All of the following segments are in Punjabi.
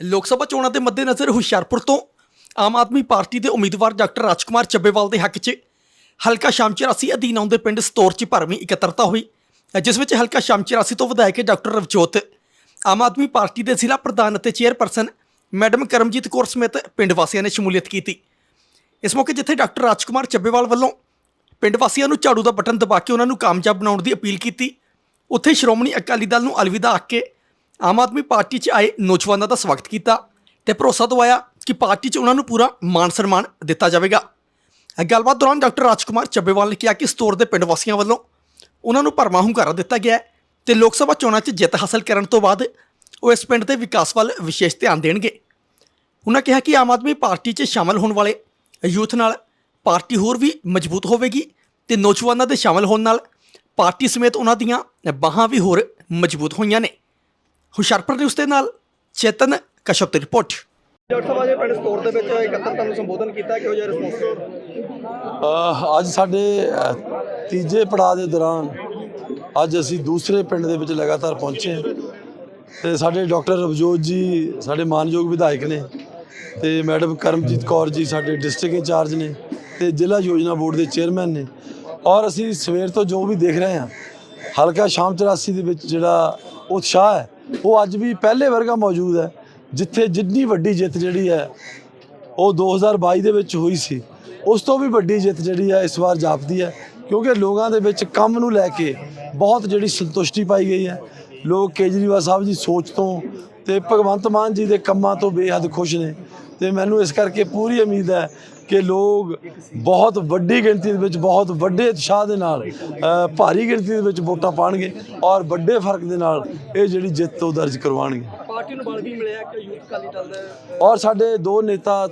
ਲੋਕ ਸਭਾ ਚੋਣਾਂ ਦੇ ਮੱਦੇਨਜ਼ਰ ਹੁਸ਼ਿਆਰਪੁਰ ਤੋਂ ਆਮ ਆਦਮੀ ਪਾਰਟੀ ਦੇ ਉਮੀਦਵਾਰ ਡਾਕਟਰ ਰਾਜਕੁਮਾਰ ਚੱਬੇਵਾਲ ਦੇ ਹੱਕ 'ਚ ਹਲਕਾ ਸ਼ਾਮ 84 ਅਧੀਨ ਆਉਂਦੇ ਪਿੰਡ ਸਤੌਰ 'ਚ ਭਰਵੀਂ ਇਕੱਤਰਤਾ ਹੋਈ। ਜਿਸ ਵਿੱਚ ਹਲਕਾ ਸ਼ਾਮ 84 ਤੋਂ ਵਿਧਾਇਕ ਡਾਕਟਰ ਰਵਜੋਤ, ਆਮ ਆਦਮੀ ਪਾਰਟੀ ਦੇ ਜ਼ਿਲ੍ਹਾ ਪ੍ਰਧਾਨ ਅਤੇ ਚੇਅਰਪਰਸਨ ਮੈਡਮ ਕਰਮਜੀਤ ਕੌਰ ਸਮੇਤ ਪਿੰਡ ਵਾਸੀਆਂ ਨੇ ਸ਼ਮੂਲੀਅਤ ਕੀਤੀ। ਇਸ ਮੌਕੇ ਜਿੱਥੇ ਡਾਕਟਰ ਰਾਜਕੁਮਾਰ ਚੱਬੇਵਾਲ ਵੱਲੋਂ ਪਿੰਡ ਵਾਸੀਆਂ ਨੂੰ ਝਾੜੂ ਦਾ ਬਟਨ ਦਬਾ ਕੇ ਉਹਨਾਂ ਨੂੰ ਕਾਮਯਾਬ ਬਣਾਉਣ ਦੀ ਅਪੀਲ ਕੀਤੀ, ਉੱਥੇ ਸ਼੍ਰੋਮਣੀ ਅਕਾਲੀ ਦਲ ਨੂੰ ਅਲਵਿਦਾ ਆਖ ਕੇ ਆਮ ਆਦਮੀ ਪਾਰਟੀ 'ਚ ਆਏ ਨੌਜਵਾਨਾਂ ਦਾ ਸਵਾਗਤ ਕੀਤਾ ਤੇ ਭਰੋਸਾ ਦਵਾਇਆ ਕਿ ਪਾਰਟੀ 'ਚ ਉਹਨਾਂ ਨੂੰ ਪੂਰਾ ਮਾਣ ਸਨਮਾਨ ਦਿੱਤਾ ਜਾਵੇਗਾ। ਗੱਲਬਾਤ ਦੌਰਾਨ ਡਾਕਟਰ ਰਾਜਕੁਮਾਰ ਚੱਬੇਵਾਲ ਨੇ ਕਿਹਾ ਕਿ ਸਤੌਰ ਦੇ ਪਿੰਡ ਵਾਸੀਆਂ ਵੱਲੋਂ ਉਹਨਾਂ ਨੂੰ ਭਰਵਾਂ ਹੁੰਗਾਰਾ ਦਿੱਤਾ ਗਿਆ ਹੈ ਤੇ ਲੋਕ ਸਭਾ ਚੋਣਾਂ 'ਚ ਜਿੱਤ ਹਾਸਲ ਕਰਨ ਤੋਂ ਬਾਅਦ ਉਹ ਇਸ ਪਿੰਡ ਦੇ ਵਿਕਾਸ ਵੱਲ ਵਿਸ਼ੇਸ਼ ਧਿਆਨ ਦੇਣਗੇ। ਉਹਨਾਂ ਕਿਹਾ ਕਿ ਆਮ ਆਦਮੀ ਪਾਰਟੀ 'ਚ ਸ਼ਾਮਲ ਹੋਣ ਵਾਲੇ ਯੂਥ ਨਾਲ ਪਾਰਟੀ ਹੋਰ ਵੀ ਮਜ਼ਬੂਤ ਹੋਵੇਗੀ ਤੇ ਨੌਜਵਾਨਾਂ ਦੇ ਸ਼ਾਮਲ ਹੋਣ ਨਾਲ ਪਾਰਟੀ ਸਮੇਤ ਉਹਨਾਂ ਦੀਆਂ ਬਾਹਾਂ ਵੀ ਹੋਰ ਮਜ਼ਬੂਤ ਹੋਈਆਂ ਨੇ। ਹੁਸ਼ਿਆਰਪੁਰ ਨਿਊਜ਼ ਦੇ ਨਾਲ ਚੇਤਨ ਕਸ਼ਪ ਦੀ ਰਿਪੋਰਟ। ਡਾਕਟਰ ਸਾਹਿਬ ਅੱਜ ਪਿੰਡ ਸਟੋਰ ਦੇ ਵਿੱਚ ਇਕੱਤਰ ਨੂੰ ਸੰਬੋਧਨ ਕੀਤਾ ਕਿਹੋ ਜਿਹਾ ਰਿਸਪੌਂਸ ਅਹ ਅੱਜ ਸਾਡੇ ਤੀਜੇ ਪੜਾਅ ਦੇ ਦੌਰਾਨ ਅੱਜ ਅਸੀਂ ਦੂਸਰੇ ਪਿੰਡ ਦੇ ਵਿੱਚ ਲਗਾਤਾਰ ਪਹੁੰਚੇ ਹਾਂ। ਤੇ ਸਾਡੇ ਡਾਕਟਰ ਰਵਜੋਤ ਜੀ ਸਾਡੇ ਮਾਨਯੋਗ ਵਿਧਾਇਕ ਨੇ ਤੇ ਮੈਡਮ ਕਰਮਜੀਤ ਕੌਰ ਜੀ ਸਾਡੇ ਡਿਸਟ੍ਰਿਕਟ ਇੰਚਾਰਜ ਨੇ ਤੇ ਜ਼ਿਲ੍ਹਾ ਯੋਜਨਾ ਬੋਰਡ ਦੇ ਚੇਅਰਮੈਨ ਨੇ। ਔਰ ਅਸੀਂ ਸਵੇਰ ਤੋਂ ਜੋ ਵੀ ਦੇਖ ਰਹੇ ਹਾਂ ਹਲਕਾ ਸ਼ਾਮ 84 ਦੇ ਵਿੱਚ ਜਿਹੜਾ ਉਤਸ਼ਾਹ ਹੈ ਉਹ ਅੱਜ ਵੀ ਪਹਿਲੇ ਵਰਗਾ ਮੌਜੂਦ ਹੈ, ਜਿੱਥੇ ਜਿੰਨੀ ਵੱਡੀ ਜਿੱਤ ਜਿਹੜੀ ਹੈ, ਉਹ 2022 ਦੇ ਵਿੱਚ ਹੋਈ ਸੀ। ਉਸ ਤੋਂ ਵੀ ਵੱਡੀ ਜਿੱਤ ਜਿਹੜੀ ਹੈ, ਇਸ ਵਾਰ ਜਾਪਦੀ ਹੈ, ਕਿਉਂਕਿ ਲੋਕਾਂ ਦੇ ਵਿੱਚ ਕੰਮ ਨੂੰ ਲੈ ਕੇ ਬਹੁਤ ਜਿਹੜੀ ਸੰਤੁਸ਼ਟੀ ਪਾਈ ਗਈ ਹੈ। ਲੋਕ ਕੇਜਰੀਵਾਲ ਸਾਹਿਬ ਦੀ ਸੋਚ ਤੋਂ ਤੇ ਭਗਵੰਤ ਮਾਨ ਜੀ ਦੇ ਕੰਮਾਂ ਤੋਂ ਬੇਹੱਦ ਖੁਸ਼ ਨੇ। ਤੇ ਮੈਨੂੰ ਇਸ ਕਰਕੇ ਪੂਰੀ ਉਮੀਦ ਹੈ ਕਿ ਲੋਕ ਬਹੁਤ ਵੱਡੀ ਗਿਣਤੀ ਦੇ ਵਿੱਚ ਬਹੁਤ ਵੱਡੇ ਉਤਸ਼ਾਹ ਦੇ ਨਾਲ ਭਾਰੀ ਗਿਣਤੀ ਦੇ ਵਿੱਚ ਵੋਟਾਂ ਪਾਣਗੇ ਔਰ ਵੱਡੇ ਫ਼ਰਕ ਦੇ ਨਾਲ ਇਹ ਜਿਹੜੀ ਜਿੱਤ ਉਹ ਦਰਜ ਕਰਵਾਉਣਗੇ। ਪਾਰਟੀ ਨੂੰ ਬਲ ਵੀ ਮਿਲਿਆ ਕਿ ਯੂਥ ਅਕਾਲੀ ਦਲ ਦਾ ਔਰ ਸਾਡੇ ਦੋ ਨੇਤਾ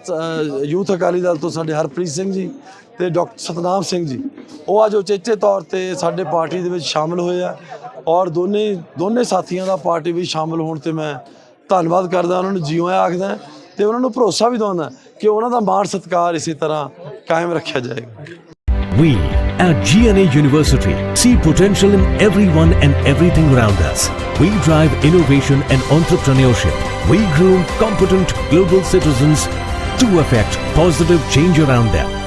ਯੂਥ ਅਕਾਲੀ ਦਲ ਤੋਂ ਸਾਡੇ ਹਰਪ੍ਰੀਤ ਸਿੰਘ ਜੀ ਤੇ ਡਾਕਟਰ ਸਤਨਾਮ ਸਿੰਘ ਜੀ ਉਹ ਅੱਜ ਉਚੇਚੇ ਤੌਰ ਤੇ ਸਾਡੇ ਪਾਰਟੀ ਦੇ ਵਿੱਚ ਸ਼ਾਮਲ ਹੋਏ ਆ ਔਰ ਦੋਨੇ ਦੋਨੇ ਸਾਥੀਆਂ ਦਾ ਪਾਰਟੀ ਵਿੱਚ ਸ਼ਾਮਲ ਹੋਣ ਤੇ ਮੈਂ ਧੰਨਵਾਦ ਕਰਦਾ ਉਹਨਾਂ ਨੂੰ ਜਿਉਂ ਆਖਦਾ ਤੇ ਉਹਨਾਂ ਨੂੰ ਭਰੋਸਾ ਵੀ ਦਵਾਉਂਦਾ ਕਿ ਉਹਨਾਂ ਦਾ ਮਾਣ ਸਤਿਕਾਰ ਇਸੇ ਤਰ੍ਹਾਂ ਕਾਇਮ ਰੱਖਿਆ ਜਾਏਗਾ We at GNA University see potential in everyone and everything around us. We drive innovation and entrepreneurship. We groom competent global citizens to affect positive change around them.